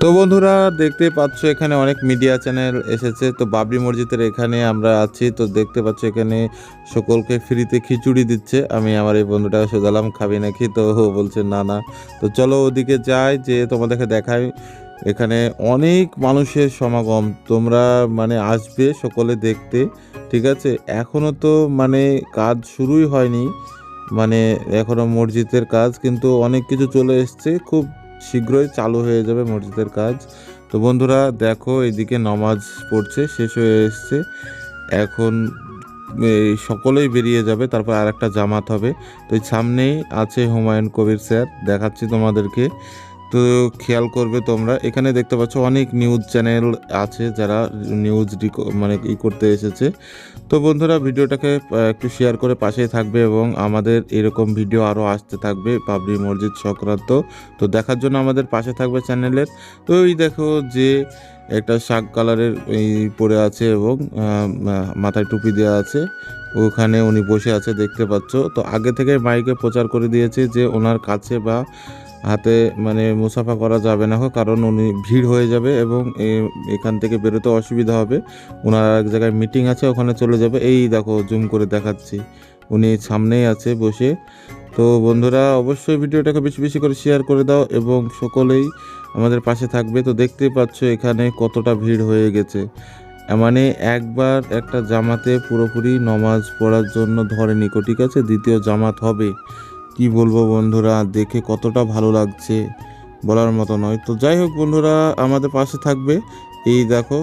তো বন্ধুরা দেখতে পাচ্ছ এখানে অনেক মিডিয়া চ্যানেল এসেছে। তো বাবরি মসজিদের এখানে আমরা আছি। তো দেখতে পাচ্ছ এখানে সকলকে ফ্রিতে খিচুড়ি দিচ্ছে। আমি আমার এই বন্ধুটা সোজালাম খাবি নাকি? তো বলছে, না না। তো চলো ওদিকে যাই যে তোমাদেরকে দেখাই। এখানে অনেক মানুষের সমাগম। তোমরা মানে আসবে সকলে দেখতে, ঠিক আছে? এখনও তো মানে কাজ শুরুই হয়নি। মানে এখনও মসজিদের কাজ, কিন্তু অনেক কিছু চলে এসছে। খুব শীঘ্রই চালু হয়ে যাবে মসজিদের কাজ। তো বন্ধুরা, দেখো এদিকে নামাজ পড়ছে, শেষ হয়ে এসছে। এখন সকলেই বেরিয়ে যাবে, তারপর আর একটা জামাত হবে। তো সামনেই আছে হুমায়ুন কবির স্যার, দেখাচ্ছি তোমাদেরকে। তো খেয়াল করবে তোমরা। এখানে দেখতে পাচ্ছ অনেক নিউজ চ্যানেল আছে যারা নিউজ মানে ই করতে এসেছে। তো বন্ধুরা, ভিডিওটাকে একটু শেয়ার করে পাশেই থাকবে এবং আমাদের এরকম ভিডিও আরও আসতে থাকবে বাবরি মসজিদ সংক্রান্ত। তো দেখার জন্য আমাদের পাশে থাকবে চ্যানেলের তো এই দেখো যে একটা শাক কালারের এই পরে আছে এবং মাথায় টুপি দেওয়া আছে। ওখানে উনি বসে আছে, দেখতে পাচ্ছ। তো আগে থেকে মাইকে প্রচার করে দিয়েছে যে ওনার কাছে বা হাতে মানে মুসাফা করা যাবে না কারণ উনি ভিড় হয়ে যাবে এবং এখান থেকে বেরোতে অসুবিধা হবে। ওনার এক জায়গায় মিটিং আছে, ওখানে চলে যাবে। এই দেখো জুম করে দেখাচ্ছি। উনি সামনেই আছে বসে। তো বন্ধুরা, অবশ্যই ভিডিওটাকে বেশি বেশি করে শেয়ার করে দাও এবং সকলেই আমাদের পাশে থাকবে। তো দেখতেই পাচ্ছ এখানে কতটা ভিড় হয়ে গেছে। মানে একবার একটা জামাতে পুরোপুরি নমাজ পড়ার জন্য ধরে নিকো ঠিক আছে? দ্বিতীয় জামাত হবে। কি বলব বন্ধুরা? দেখে কতটা ভালো লাগছে বলার মতো নয়। তো যাই হোক বন্ধুরা, আমাদের পাশে থাকবে। এই দেখো,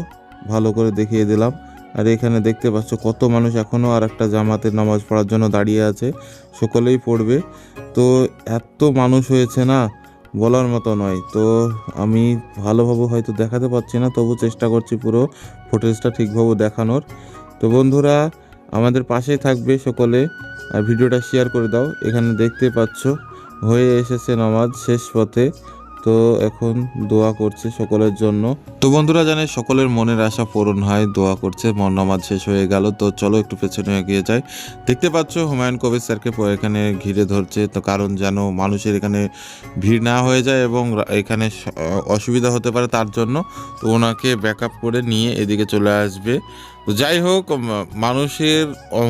ভালো করে দেখিয়ে দিলাম। আর এখানে দেখতে পাচ্ছ কত মানুষ এখনও আর একটা জামাতের নামাজ পড়ার জন্য দাঁড়িয়ে আছে। সকলেই পড়বে। তো এত মানুষ হয়েছে না বলার মতো নয়। তো আমি ভালোভাবে হয়তো দেখাতে পারছি না, তবু চেষ্টা করছি পুরো ফুটেজটা ঠিকভাবে দেখানোর। তো বন্ধুরা, আমাদের পাশেই থাকবে সকলে। ভিডিওটা শেয়ার করে দাও। এখানে দেখতে পাচ্ছ, হয়ে এসেছে নামাজ শেষ পথে। তো এখন দোয়া করছে সকলের জন্য। তো বন্ধুরা, জানে সকলের মনের আশা পূরণ হয়, দোয়া করছে, মন নামাজ শেষ হয়ে গেল। তো চলো একটু পেছনে এগিয়ে যাই। দেখতে পাচ্ছ, হুমায়ুন কবির স্যারকে এখানে ঘিরে ধরছে। তো কারণ যেন মানুষের এখানে ভিড় না হয়ে যায় এবং এখানে অসুবিধা হতে পারে তার জন্য। তো ওনাকে ব্যাক করে নিয়ে এদিকে চলে আসবে। তো যাই হোক মানুষের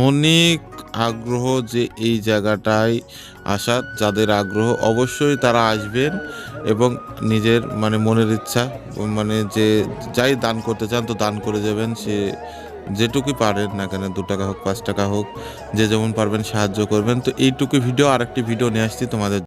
অনেক আগ্রহ যে এই জায়গাটায় আসার যাদের আগ্রহ অবশ্যই তারা আসবেন এবং নিজের মানে মনের ইচ্ছা মানে যে যাই দান করতে চান তো দান করে যাবেন, সে যেটুকুই পারেন না কেন, দু টাকা হোক, পাঁচ টাকা হোক, যে যেমন পারবেন সাহায্য করবেন। তো এইটুকু ভিডিও আর একটি ভিডিও নিয়ে আসছি তোমাদের